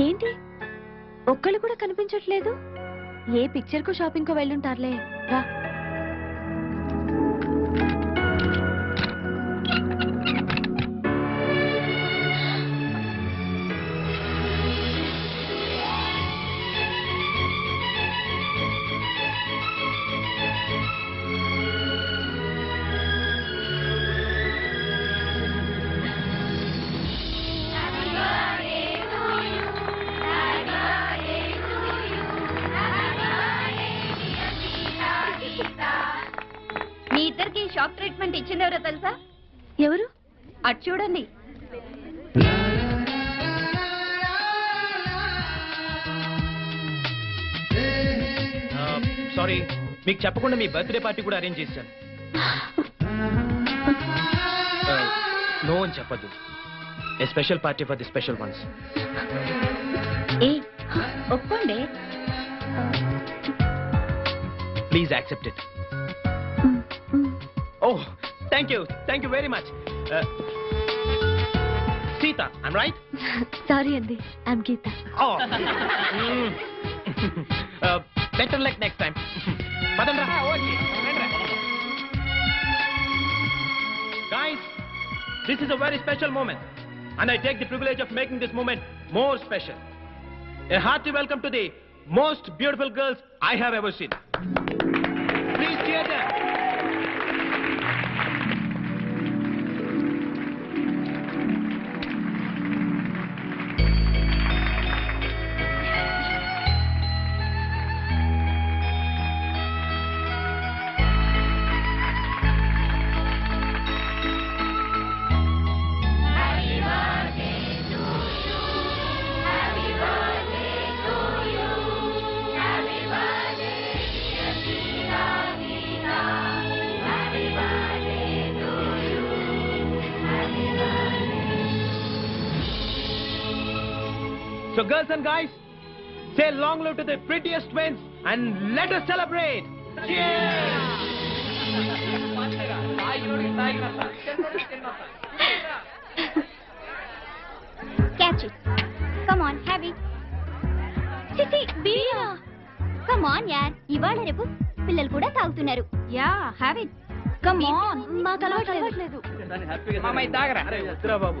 ఏంటి? ఒక్కళ్ళు కూడా కనిపించట్లేదు? ఏ పిక్చర్కు వెళ్ళుంటారులే. రా. సారీ మీకు చెప్పకుండా మీ బర్త్డే పార్టీ కూడా అరేంజ్ చేశాను. నో అని చెప్పద్దు. A special party for the special ones ఏ ఒప్పుకోండి. Please accept it oh thank you thank you very much Sita I'm right sorry అండి I'm Geeta Oh. uh, better luck next time. పదండ్రా. Guys, this is a very special moment. And I take the privilege of making this moment more special. A hearty welcome to the most beautiful girls I have ever seen. Please cheer girls and guys, say long live to the prettiest twins and let us celebrate. Cheers! Catch it come on have it చిచి బియా come on యార్ ఇవాళ రేపు పిల్లలు కూడా తాగుతున్నారు. Yeah have it come on మాకు అలవాట్లేదు అరే వద్దురా బాబు.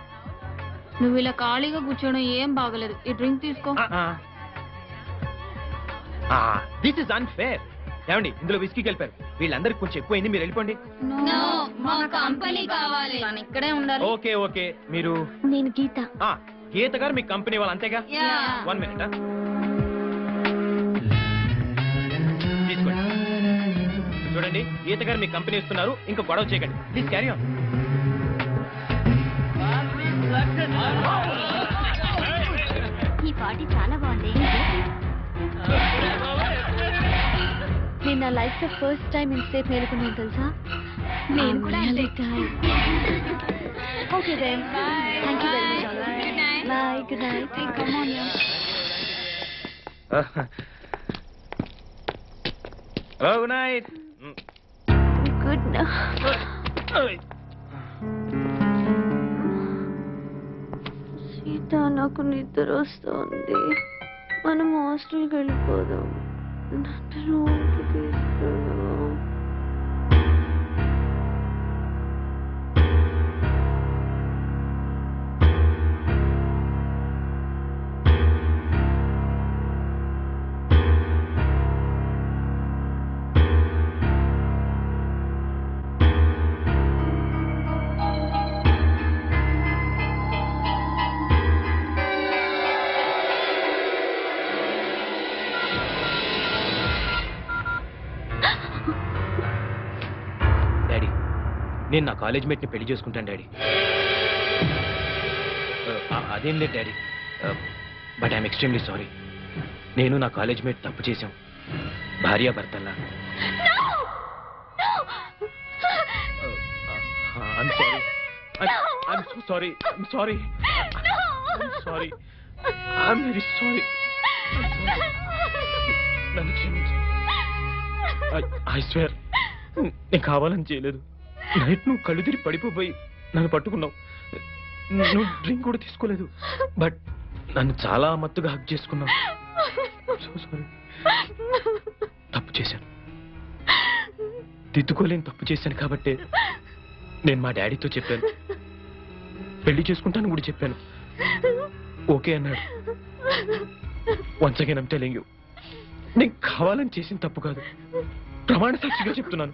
నువ్వు ఇలా ఖాళీగా కూర్చోవడం ఏం బాగలేదు. ఈ డ్రింక్ తీసుకో. దిస్ ఇస్ అన్ఫేర్ ఏమండి ఇందులో విస్కీ కలిపారు. వీళ్ళందరికి కొంచెం ఎక్కువైంది మీరు వెళ్ళిపోండి. మా కంపెనీ కావాలి. ఇక్కడే ఉండాలి. Okay okay. మీరు? నేను గీత. ఆ, గీత గారు మీ కంపెనీ వాళ్ళు అంతేగా. వన్ మినిట్ తీసుకోండి. చూడండి గీత గారు మీ కంపెనీ ఇస్తున్నారు ఇంకా గొడవ చేయకండి. ప్లీజ్ క్యారీ ఆన్ ఈ పార్టీ చాలా బాగుంది. నేను నా లైఫ్లో ఫస్ట్ టైం ఇంతసేపు మేలుకున్నాను తెలుసా? నేను కూడా. Okay then thank you very much bye good night come on hello good night good Sita నాకు నిద్ర వస్తుంది. మనం హాస్టల్కి వెళ్ళిపోదాం. నన్ను నేను నా కాలేజ్ మేట్ని పెళ్ళి చేసుకుంటాను డాడీ. అదేం లేదు daddy. But I'm extremely sorry. నేను నా కాలేజ్ మేట్ తప్పు చేశాం. భార్యాభర్తల్లా I'm sorry sorry sorry sorry I'm very sorry నన్ను క్షమించు. ఐ స్వేర్ నేను కావాలని చేయలేదు. నైట్ నువ్వు కళ్ళు తిరిగి పడిపోయి నన్ను పట్టుకున్నావు. నువ్వు డ్రింక్ కూడా తీసుకోలేదు. బట్ నన్ను చాలా మత్తుగా హక్ చేసుకున్నావు. సో సారీ తప్పు చేశాను. దిద్దుకోలేని తప్పు చేశాను కాబట్టే నేను మా డాడీతో చెప్పాను. పెళ్ళి చేసుకుంటాను కూడా చెప్పాను. ఓకే అన్నాడు. Once again I'm telling you నేను కావాలని చేసిన తప్పు కాదు. ప్రమాణ సాక్షిగా చెప్తున్నాను.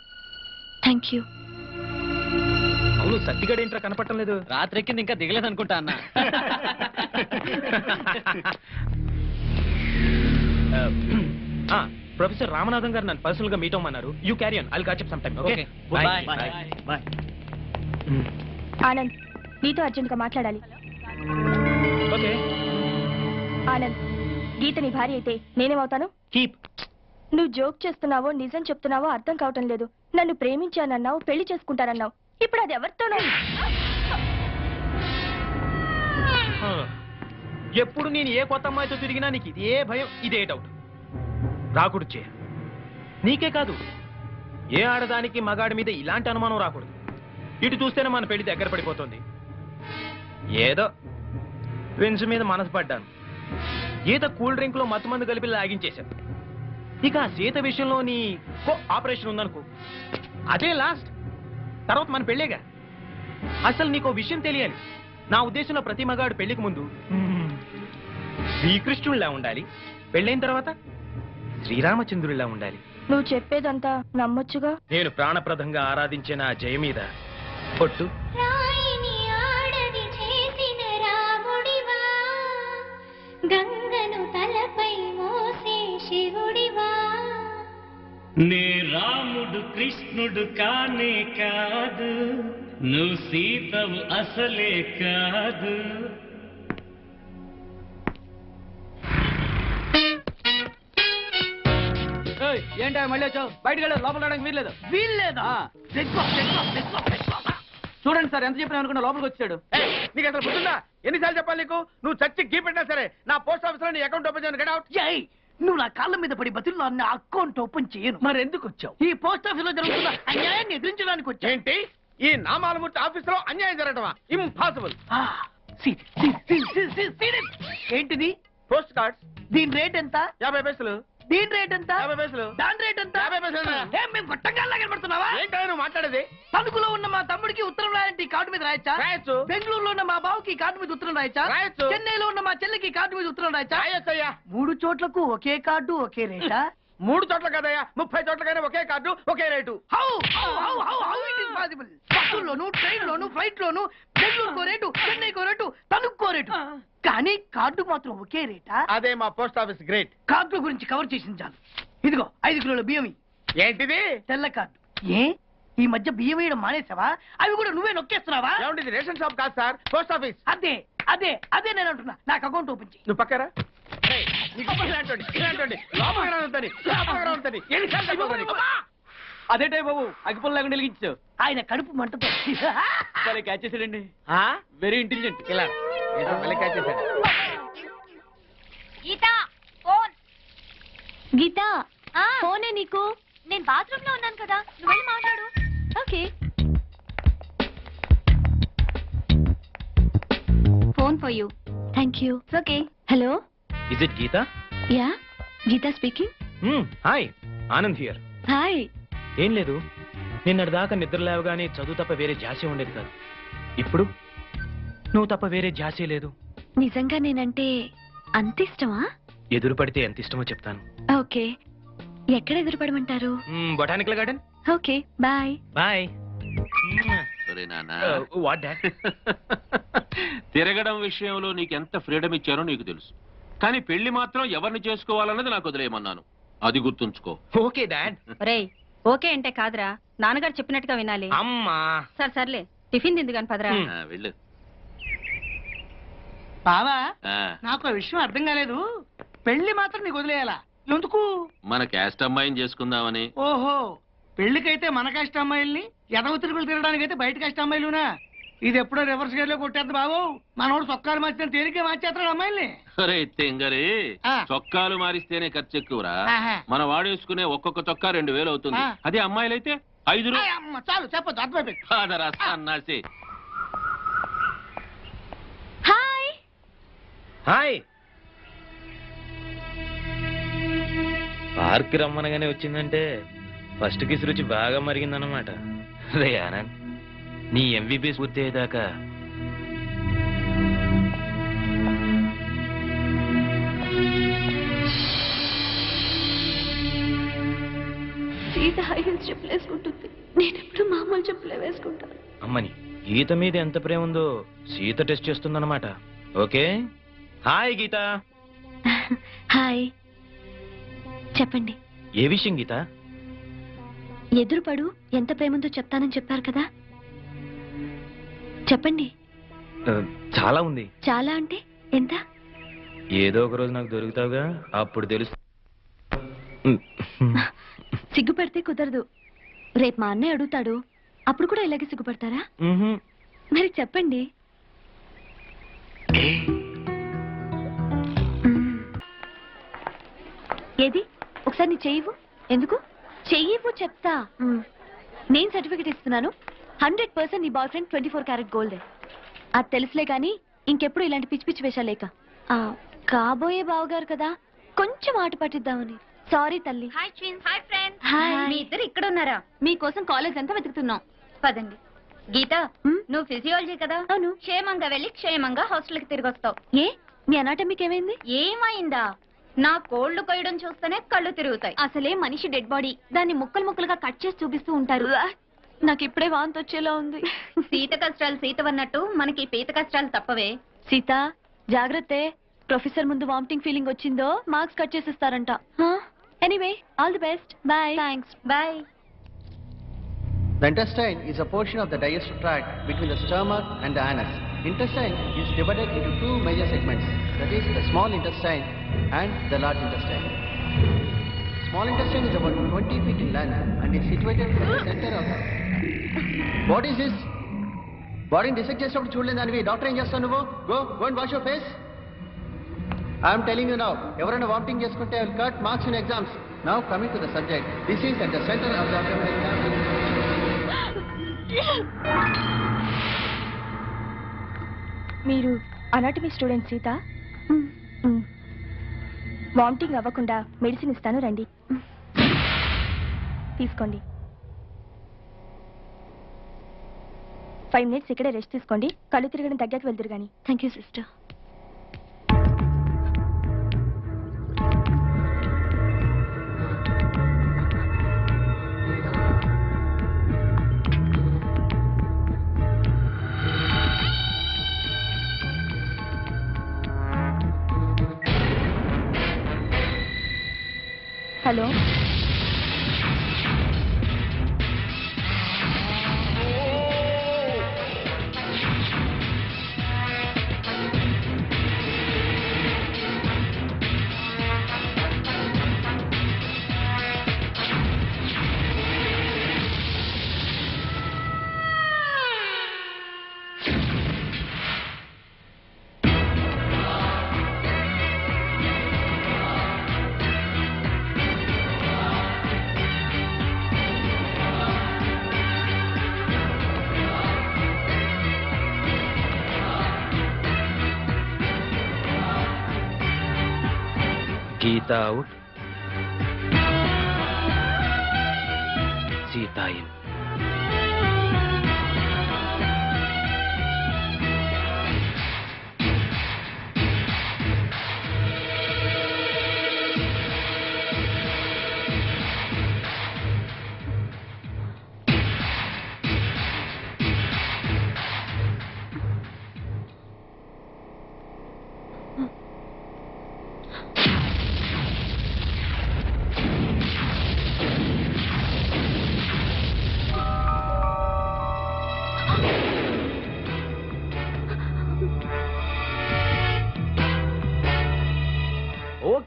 థ్యాంక్ యూ అవును సత్తిగడ ఏంట్రా కనపడటం లేదు? రాత్రెక్కింది ఇంకా దిగలేదు అనుకుంటా అన్న ప్రొఫెసర్ రామనాథన్ గారు నన్ను పర్సనల్గా meet అవ్వమన్నారు. You carry on I'll catch some time okay bye Anand నీతో అర్జెంట్గా మాట్లాడాలి. ఓకే ఆనంద్ గీత నీ భార్య అయితే నేనేమవుతాను? కీప్ నువ్వు జోక్ చేస్తున్నావో నిజం చెప్తున్నావో అర్థం కావటం లేదు. నన్ను ప్రేమించానన్నావు పెళ్ళి చేసుకుంటానన్నావు. ఇప్పుడు అది ఎవరితోనో? ఎప్పుడు నేను ఏ కొత్త అమ్మాయితో తిరిగినా నీకు ఇదే భయం ఇదే డౌట్ రాకూడదు చే నీకే కాదు. ఏ ఆడదానికి మగాడి మీద ఇలాంటి అనుమానం రాకూడదు. ఇటు చూస్తేనే మన పెళ్ళి దగ్గర పడిపోతుంది. ఏదో ఫ్రెండ్స్ మీద మనసు పడ్డాను. ఈత కూల్ డ్రింక్లో మత్తు మందు కలిపి లాగించేశాను. ఇక ఆ సీత విషయంలో నీ కో ఆపరేషన్ ఉందనుకో. అదే లాస్ట్. తర్వాత మన పెళ్ళేగా. అసలు నీకు ఓ విషయం తెలియాలి. నా ఉద్దేశంలో ప్రతి మగాడు పెళ్ళికి ముందు శ్రీకృష్ణుడిలా ఉండాలి. పెళ్ళైన తర్వాత శ్రీరామచంద్రుడిలా ఉండాలి. నువ్వు చెప్పేదంతా నమ్మొచ్చుగా? నేను ప్రాణప్రదంగా ఆరాధించే నా జయ మీద పొట్టు. రాయిని ఆడది చేసిన రాముడివా. గంగను నీ రాముడు కృష్ణుడు కానే కాదు నువ్వు సీతవు అసలే కాదు. ఏంటా మళ్ళీ వచ్చావు? బయటకు వెళ్ళు లోపల రావడానికి వీల్లేదు. వీల్లేదా? చూడండి సార్ ఎంత చెప్పినా అనుకున్నా లోపలికి వచ్చాడు. నీకు అసలు గుర్తుందా? ఎన్నిసార్లు చెప్పాలి నీకు? నువ్వు చచ్చి గీ పెట్టినా సరే నా పోస్ట్ ఆఫీస్లో నీ అకౌంట్ ఓపెన్ చేయను గెట్ అవుట్ ఏయ్ నువ్వు నా కాళ్ళ మీద పడి బతుల్లో నా అకౌంట్ ఓపెన్ చేయను మరి ఎందుకు వచ్చావు ఈ పోస్ట్ ఆఫీస్లో జరుగుతున్న అన్యాయాన్ని ఎదిరించడానికి వచ్చా ఏంటి ఈ నామాలమూర్తి ఆఫీస్లో అన్యాయం జరగటమా ఇంపాసిబుల్. ఏంటిది పోస్ట్ కార్డ్స్ దీని రేట్ ఎంత యాభై పైసలు దీని రేట్ ఎంత? యాభై పైసలు. దాని రేట్ ఎంత? యాభై పైసలు. ఏం మేము గొట్టంగా కనబడుతున్నావా? ఏంటో నువ్వు మాట్లాడేది? తణుకులో ఉన్న మా తమ్ముడికి ఉత్తరం రాయంటే ఈ కార్డు మీద రాయచ్చా? రాయొచ్చు. బెంగళూరులో ఉన్న మా బావుకి కార్డు మీద ఉత్తరం రాయచ్చా? రాయొచ్చు. చెన్నైలో ఉన్న మా చెల్లికి కార్డు మీద ఉత్తరం రాయచ్చా? రాయొచ్చయ్యా. మూడు చోట్లకు ఒకే కార్డు ఒకే రేటా? మూడు చోట్ల కదయ్యా ముప్పై చోట్లకైనా ఒకే card okay rate. How how how how how it is possible బస్సుల్లోను train లోను ఫ్లైట్ లోను బెంగళూరుకో రేటు చెన్నైకో రేటు తణుక్కో రేటు. కానీ కార్డు మాత్రం ఒకే రేటా? అదే మా పోస్ట్ ఆఫీస్ గ్రేట్. కార్డు గురించి కవర్ చేసింది చాలు. ఇదిగో ఐదు కిలోల బియ్యం ఇయ్యి. ఏంటిది? తెల్ల కార్డు. ఏ? ఈ మధ్య బియ్యం వేయడం మానేసావా అవి కూడా నువ్వే నొక్కేస్తున్నావా? ఏమండి ఇది రేషన్ షాప్ కాదు సార్ పోస్ట్ ఆఫీస్. అదే అదే అదే నేను అంటున్నా. నాకు అకౌంట్ ఓపెన్ చేయి నువ్వు పక్కరా? అదేటే బాబు అగ్గిపుల్ లేకుండా వెలిగించావు ఆయన కడుపు మంటతో. సరే క్యాచ్ చేసాడండి ఆ? వెరీ ఇంటెలిజెంట్ ఇలా. చేశాడు. గీత ఫోన్. గీత ఫోనే నీకు? నేను బాత్రూమ్లో ఉన్నాను కదా నువ్వు వెళ్ళి మాట్లాడు. Okay. Phone for you. Thank you okay. Hello? Is it Geeta yeah Geeta speaking hi Anand here hi ఏం లేదు. నిన్నటి దాకా నిద్ర లేవగానే చదువు తప్ప వేరే ధ్యాసే ఉండేది కాదు. ఇప్పుడు? నువ్వు తప్ప వేరే ధ్యాసే లేదు. నిజంగా నేనంటే అంత ఇష్టమా? ఎదురు పడితే ఎంత ఇష్టమో చెప్తాను. ఓకే. ఎక్కడ ఎదురుపడమంటారు? Botanical garden okay bye. Bye ఒరే నాన్న. వాట్ డాడ్ తిరగడం విషయంలో నీకు ఎంత ఫ్రీడమ్ ఇచ్చారో నీకు తెలుసు. కానీ పెళ్ళి మాత్రం ఎవరిని చేసుకోవాలన్నది నాకు వదిలేయమన్నాను. అది గుర్తుంచుకో. Okay dad. ఒరేయ్ ఓకే అంటే కాదురా. నాన్నగారు చెప్పినట్టుగా వినాలి. అమ్మా. సరే సర్లే. టిఫిన్ తింది కాని పదరా. ఆ, వెళ్ళు. బావా ఆ, నాకు ఆ విషయం అర్థం కాలేదు. పెళ్ళి మాత్రం నీకు వదిలేయాలా? ఎందుకు? మన క్యాస్ట్ అమ్మాయిని చేసుకుందామని. ఓహో పెళ్ళికైతే మన కష్ట అమ్మాయిల్ని ఎదవ తిరుగులు తిరగడానికైతే బయట కష్ట అమ్మాయిలునా? ఇది ఎప్పుడో రివర్స్ గేర్లో కొట్టేద్దు బాబు. మనోడు సొక్కాలు మార్చిన తేలికే మార్చేస్తాడు అమ్మాయిల్ని. అరే తెంగరే ఆ. చొక్కాలు మారిస్తేనే ఖర్చు ఎక్కువరా? ఆహా. మన వాడేసుకునే ఒక్కొక్క చొక్కా రెండు వేలు అవుతుంది. ఆ. అదే అమ్మాయిలైతే ఐదు రూ- ఆయ్ అమ్మ, చాలు చెప్పొద్దు అర్థమైపోయింది. కాదరా సన్నాసి. హాయ్. హాయ్. పార్క్ రమ్మనగానే వచ్చిందంటే ఫస్ట్ కిస్ రుచి బాగా మరిగిందన్నమాట. రే ఆనంద్. నీ ఎంబీబీఎస్ పూర్తి అయ్యేదాకా. సీత హై హీల్స్ చెప్పులు వేసుకుంటుంది నేను ఎప్పుడు మామూలు చెప్పులే వేసుకుంటాను. అమ్మని గీత మీద ఎంత ప్రేమ ఉందో సీత టెస్ట్ చేస్తుందన్నమాట. ఓకే? హాయ్ గీత. హాయ్. చెప్పండి. ఏ విషయం గీత? ఎదురుపడు ఎంత ప్రేమంతో చెప్తానని చెప్పారు కదా? చెప్పండి. చాలా ఉంది. చాలా అంటే ఎంత? ఏదో ఒక రోజు నాకు దొరుకుతావుగా అప్పుడు తెలుసు. సిగ్గుపడితే కుదరదు. రేపు మా అన్నయ్య అడుగుతాడు. అప్పుడు కూడా ఇలాగే సిగ్గుపడతారా. మరి చెప్పండి. ఏది? ఒకసారి నీ చెయ్యవు ఎందుకు? చెయ్యవు చెప్తా. నేను సర్టిఫికెట్ ఇస్తున్నాను. హండ్రెడ్ పర్సెంట్ నీ boyfriend twenty four carat gold. అది తెలుసులే కానీ ఇంకెప్పుడు ఇలాంటి పిచ్చి పిచ్చి వేషాలేక ఆ, కాబోయే బావగారు కదా కొంచెం ఆట పట్టిద్దామని. సారీ తల్లి. Hi hi friends hi. మీ ఇద్దరు ఇక్కడ ఉన్నారా మీకోసం కాలేజ్ అంతా వెతుకుతున్నాం. పదండి. గీత? నువ్వు ఫిజియాలజీ కదా? అవును. క్షేమంగా వెళ్ళి క్షేమంగా హాస్టల్కి తిరిగి వస్తావు. ఏ? మీ అనాటమీకి ఏమైంది? ఏమైందా? నా కోళ్ళు కొయ్యడం చూస్తేనే కళ్ళు తిరుగుతాయి. అసలే మనిషి డెడ్ బాడీ దాన్ని ముక్కలు ముక్కలుగా కట్ చేసి చూపిస్తూ ఉంటారు. నాకు ఇప్పుడే వాంతి వచ్చేలా ఉంది సీత కష్టాలు సీతవన్నట్టు మనకి పీత కష్టాలు తప్పవే సీత జాగ్రత్త ప్రొఫెసర్ ముందు వామిటింగ్ ఫీలింగ్ వచ్చిందో marks cut చేసిస్తారంట anyway all the best bye thanks bye The intestine is a portion of the digestive tract between the stomach and the anus. Intestine is divided into two major segments, that is the small intestine and the large intestine. Small intestine is about 20 feet in length and is situated at the center of What is this? బాడీని dissect చేసినప్పుడు చూడలేదు దానివి. Doctor ఏం చేస్తావు నువ్వు? Go go and wash your face I'm telling you now ఎవరైనా vomiting చేసుకుంటే I will cut marks in exams now coming to the subject this is at the centre of the మీరు anatomy student Sita? Vomiting అవ్వకుండా medicine ఇస్తాను రండి. తీసుకోండి. Five minutes ఇక్కడే rest తీసుకోండి. కళ్ళు తిరగడం తగ్గాక వెళ్తురు కానీ thank you sister Geeta out Sita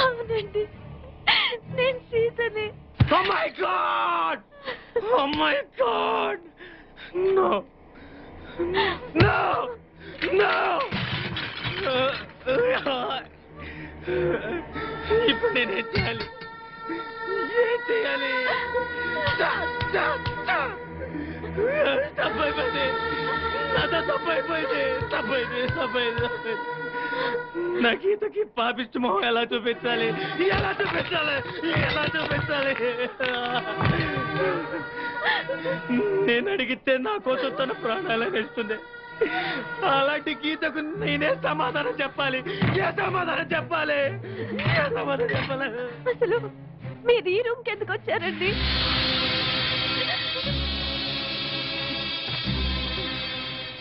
అవునండి నేను సీతని Oh my god! Oh my god! No! No! No! ఇప్పుడు నేనేం చేయాలి ఏం చేయాలి తప్పైపోయింది నాతో తప్పైపోయింది తప్పైంది తప్పైంది తప్పైంది నా గీతకి పాపిష్టి మొహం ఎలా చూపించాలి? ఎలా చూపించాలి? ఎలా చూపించాలి? నేను అడిగితే నా కోసం తన ప్రాణాలు ఇస్తుంది అలాంటి గీతకు నేనే సమాధానం చెప్పాలి. ఏ సమాధానం చెప్పాలి? ఏ సమాధానం చెప్పాలి? అసలు మీరు ఈ రూమ్కి ఎందుకు వచ్చారండి?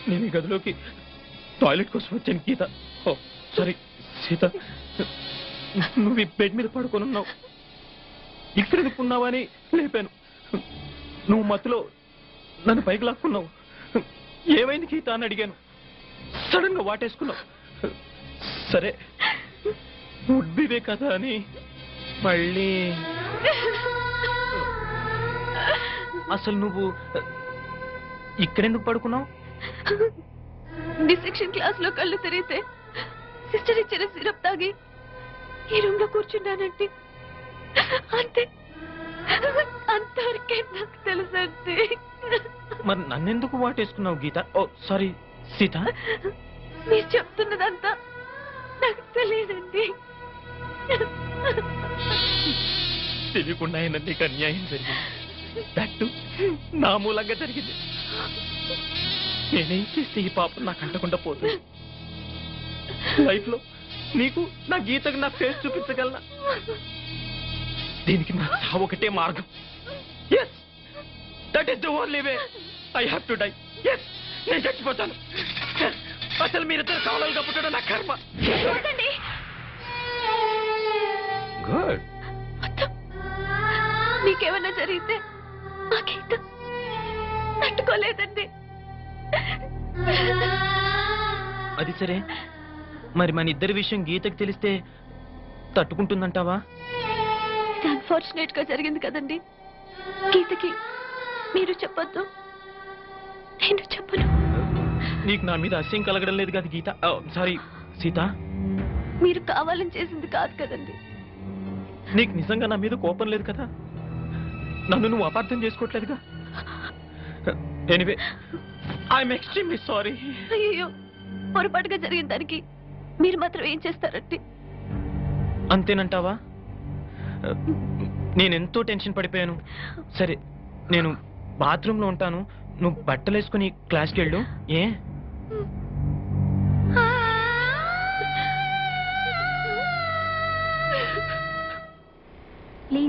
నేను ఈ గదిలోకి టాయిలెట్ కోసం వచ్చాను గీత. ఓ సారీ సీత. నువ్వు ఈ బెడ్ మీద పడుకొని ఉన్నావు. ఇక్కడ ఎందుకున్నావని లేపాను. నువ్వు మత్తులో నన్ను పైకి లాక్కున్నావు. ఏమైంది గీత అని అడిగాను. సడన్గా వాటేసుకున్నావు. సరే ఉడ్బివే కదా అని మళ్ళీ అసలు నువ్వు ఇక్కడెందుకు పడుకున్నావు? డిసెక్షన్ క్లాస్లో కళ్ళు తిరిగితే సిస్టర్ ఇచ్చిన సిరప్ తాగి ఈ రూమ్లో కూర్చున్నానంటే అంతే. అంతవరకే నాకు తెలుసండి మరి నన్నెందుకు వాటేసుకున్నావు గీత? ఓ సారీ సీత. మీరు చెప్తున్నదంతా నాకు తెలియదండి. తెలియకుండా అయినా నీకు అన్యాయం జరిగింది. దట్టు నా మూలంగా జరిగింది. నేనేం చేస్తే ఈ పాపం నాకు అంటకుండా పోతుంది లైఫ్లో నీకు నా గీతకు నా ఫేస్ చూపించగలనా? దీనికి నా చావు ఒకటే మార్గం. Yes that is the only way I have to die yes నేను చచ్చిపోతాను. Yes. అసలు మీరిద్దరు కావాలిగా పుట్టడం నా కర్మ. గుడ్ మొత్తం నీకేమన్నా జరిగితే ఆ గీత తట్టుకోలేదండి. అది సరే. మరి మన ఇద్దరి విషయం గీతకి తెలిస్తే తట్టుకుంటుందంటావా? అన్ఫార్చునేట్గా జరిగింది కదండి. గీతకి మీరు చెప్పొద్దు. నేను చెప్పను. నీకు నా మీద అస్యం కలగడం లేదు కదా గీత? సారీ సీత. మీరు కావాలని చేసింది కాదు కదండి. నీకు నిజంగా నా మీద కోపం లేదు కదా? నన్ను నువ్వు అపార్థం చేసుకోవట్లేదుగా? ఎనివే ఐఎమ్ ఎక్స్ట్రీమ్లీ సారీ అయ్యో పొరపాటుగా జరిగిన దానికి మీరు మాత్రం ఏం చేస్తారంటే? అంతేనంటావా? నేను ఎంతో టెన్షన్ పడిపోయాను. సరే నేను బాత్రూంలో ఉంటాను. నువ్వు బట్టలు వేసుకుని క్లాస్కి వెళ్ళు. ఏ? ప్లీజ్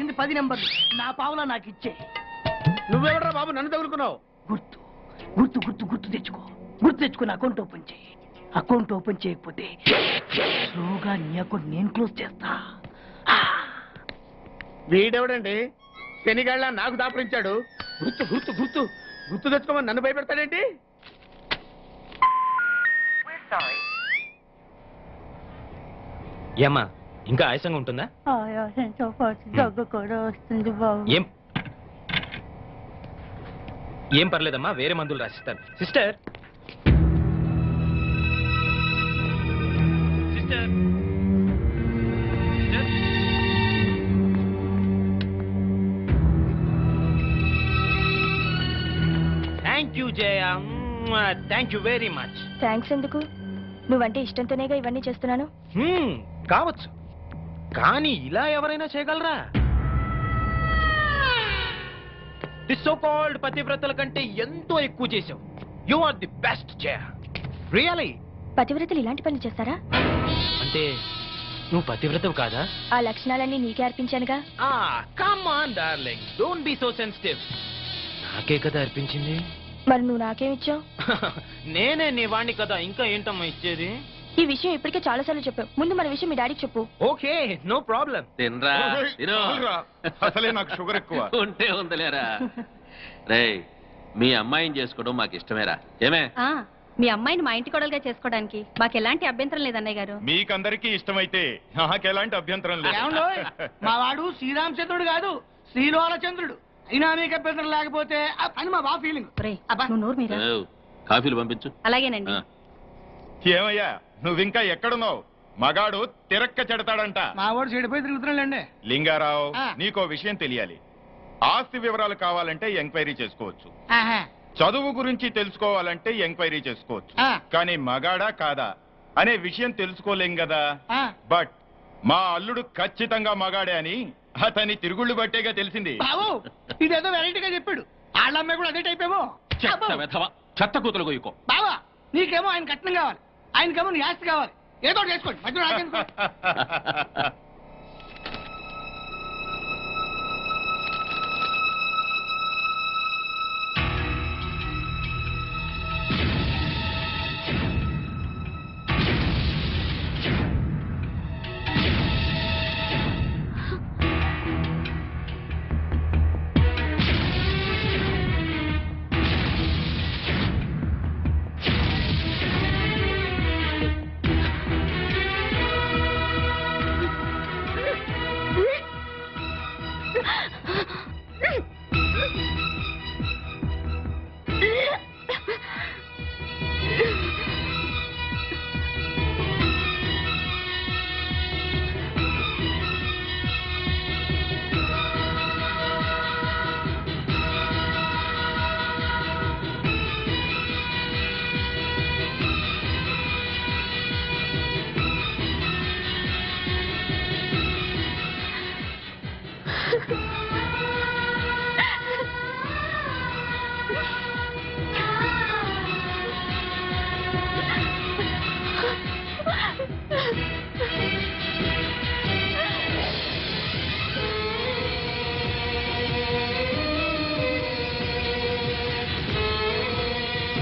పది నెంబర్లు. నా పావులా నాకు ఇచ్చే. నువ్వెవడరా బాబు? నన్ను తగులుకున్నావు. గుర్తు గుర్తు గుర్తు గుర్తు తెచ్చుకో. గుర్తు తెచ్చుకుని అకౌంట్ ఓపెన్ చేయి. అకౌంట్ ఓపెన్ చేయకపోతే స్లోగా నీ అకౌంట్ నేను క్లోజ్ చేస్తా. వీడెవడండి? శనిగాళ్ళ నాకు దాపరించాడు. గుర్తు గుర్తు గుర్తు. గుర్తు తెచ్చుకోమని నన్ను భయపెడతాడేంటి? ఏమ్మా ఇంకా ఆయాసంగా ఉంటుందా? ఆయాసంతో పాటు దగ్గు కూడా వస్తుంది బాబు ఏం? ఏం పర్లేదమ్మా వేరే మందులు రాసిస్తాను. Sister! Sister! Thank you Jaya thank you very much thanks ఎందుకు? నువ్వంటే ఇష్టంతోనేగా ఇవన్నీ చేస్తున్నాను. కావచ్చు. కానీ ఇలా ఎవరైనా చేయగలరా? సో కాల్డ్ పతివ్రతల కంటే ఎంతో ఎక్కువ చేసావు you are the best Jaya. Really పతివ్రతలు ఇలాంటి పనులు చేస్తారా? అంటే నువ్వు పతివ్రతవు కాదా? ఆ లక్షణాలన్నీ నీకే అర్పించానుగా. ఆ come on darling don't be so sensitive నాకే కదా అర్పించింది? మరి నువ్వు నాకేమిచ్చావు? నేనే నీ వాణ్ణి కదా ఇంకా ఏంటమ్మా ఇచ్చేది? ఈ విషయం ఇప్పటికే చాలా సార్లు చెప్పావు. ముందు మన విషయం మీ డాడీకి చెప్పు. Okay no problem. తినరా తిను. అసలే నాకు షుగర్ ఎక్కువ. ఉంటే ఉందిలేరా. రేయ్ మీ అమ్మాయిని చేసుకోవడం మాకు ఇష్టమేరా. ఏమే? మీ అమ్మాయిని మా ఇంటి కొడలుగా చేసుకోవడానికి మాకు ఎలాంటి అభ్యంతరం లేదు అన్నయ్య గారు. మీకందరికీ ఇష్టమైతే నాకెలాంటి అభ్యంతరం ఏమండోయ్? లేదు మా వాడు శ్రీరామచంద్రుడు కాదు శ్రీలోలచంద్రుడు. అయినా మీకు అభ్యంతరం లేకపోతే ఆ అని మా బా ఫీలింగ్ ఒరేయ్, అబ్బా. నువ్వు నోరు మీద కాఫీలు పంపించు. అలాగేనండి. ఆ. ఏమయ్యా? నువ్వింకా ఎక్కడున్నావు? మగాడు తిరక్క చెడతాడంట. మా వాడు చెడిపోయి తిరుగుతున్నాడండి. లింగారావు. నీకో విషయం తెలియాలి. ఆస్తి వివరాలు కావాలంటే ఎంక్వైరీ చేసుకోవచ్చు. చదువు గురించి తెలుసుకోవాలంటే ఎంక్వైరీ చేసుకోవచ్చు. కానీ మగాడా కాదా? అనే విషయం తెలుసుకోలేం కదా. బట్ మా అల్లుడు ఖచ్చితంగా మగాడే అని అతని తిరుగుళ్ళు బట్టేగా తెలిసింది. ఇదేదో వెరైటీగా చెప్పాడు. వాళ్ళ అమ్మాయి కూడా అదే టైప్ ఏమో. చెత్త కూతురు గొయ్యుకో బావా నీకేమో ఆయన కట్నం కావాలి. ఆయన గమని యాస్తి కావాలి. ఏదో చేసుకోండి. మధ్యలో నాకెందుకు